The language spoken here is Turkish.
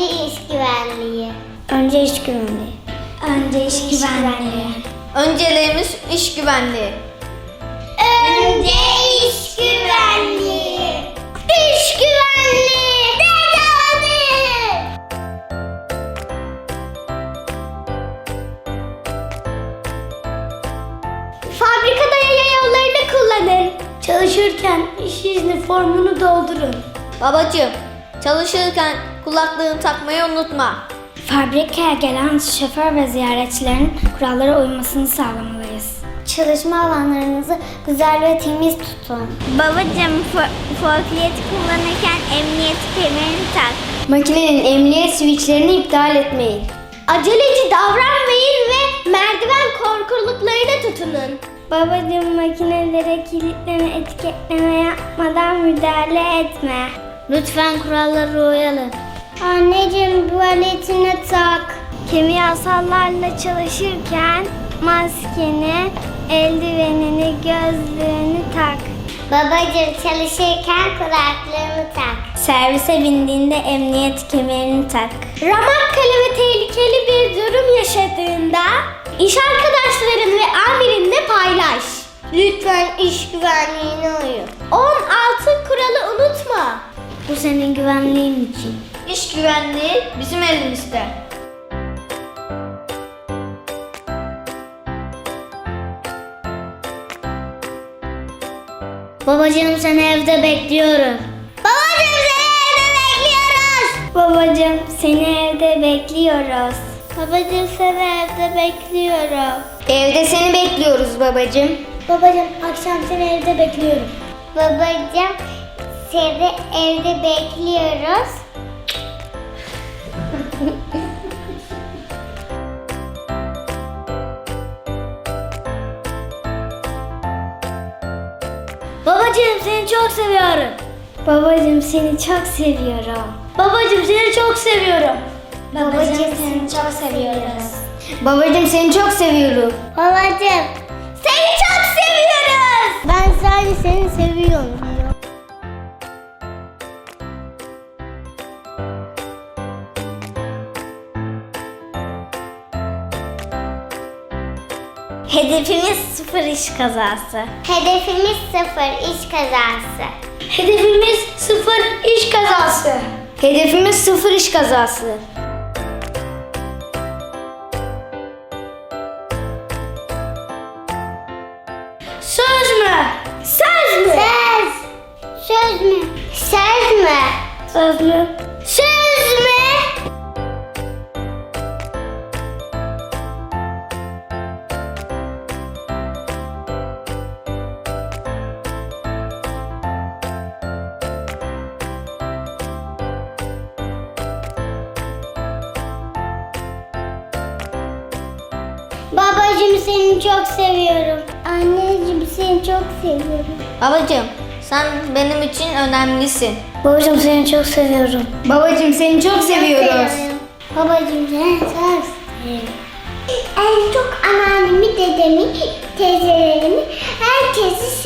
Önce iş güvenliği. Önce iş güvenliği. Önceliğimiz iş güvenliği. Önce iş güvenliği. İş güvenliği. Dedi. Fabrikada yaya yollarını kullanın. Çalışırken iş izni formunu doldurun. Babacığım, çalışırken kulaklığını takmayı unutma. Fabrikaya gelen şoför ve ziyaretçilerin kurallara uymasını sağlamalıyız. Çalışma alanlarınızı güzel ve temiz tutun. Babacım forklift kullanırken emniyet kemerini tak. Makinenin emniyet switchlerini iptal etmeyin. Aceleci davranmayın ve merdiven korkuluklarına tutunun. Babacığım makinelere kilitleme, etiketleme yapmadan müdahale etme. Lütfen kurallara uyalım. Anneciğim tuvaletine tak. Kimyasallarla çalışırken maskeni, eldivenini, gözlüğünü tak. Babacığım çalışırken kulaklığını tak. Servise bindiğinde emniyet kemerini tak. Ramakkale ve tehlikeli bir durum yaşadığında iş arkadaşların ve amirinle paylaş. Lütfen iş güvenliğine uyun. 16 kuralı unutma. Bu senin güvenliğin için. İş güvenliği bizim elimizde. Babacığım seni evde bekliyorum. Babacığım seni evde bekliyoruz. Babacığım seni evde bekliyoruz. Babacığım seni evde bekliyorum. Evde seni bekliyoruz babacığım. Babacığım akşam seni evde bekliyorum. Babacığım seni evde bekliyoruz. Babacığım seni çok seviyorum. Babacığım seni çok seviyorum. Babacığım seni çok seviyorum. Babacığım seni çok seviyoruz. Babacığım seni çok seviyorum. Babacığım seni çok seviyoruz. Ben sadece seni seviyorum. Hedefimiz sıfır iş kazası. Hedefimiz sıfır iş kazası. Hedefimiz sıfır iş kazası. Hedefimiz sıfır iş kazası. Söz mü? Söz mü? Söz. Söz mü? Söz mü? Söz mü? Söz Babacığım seni çok seviyorum. Anneciğim seni çok seviyorum. Babacığım, sen benim için önemlisin. Babacığım seni çok seviyorum. Babacığım seni çok seviyoruz. Babacığım seni çok seviyorum. En çok anneannemi, dedemi, teyzelerimi, herkesi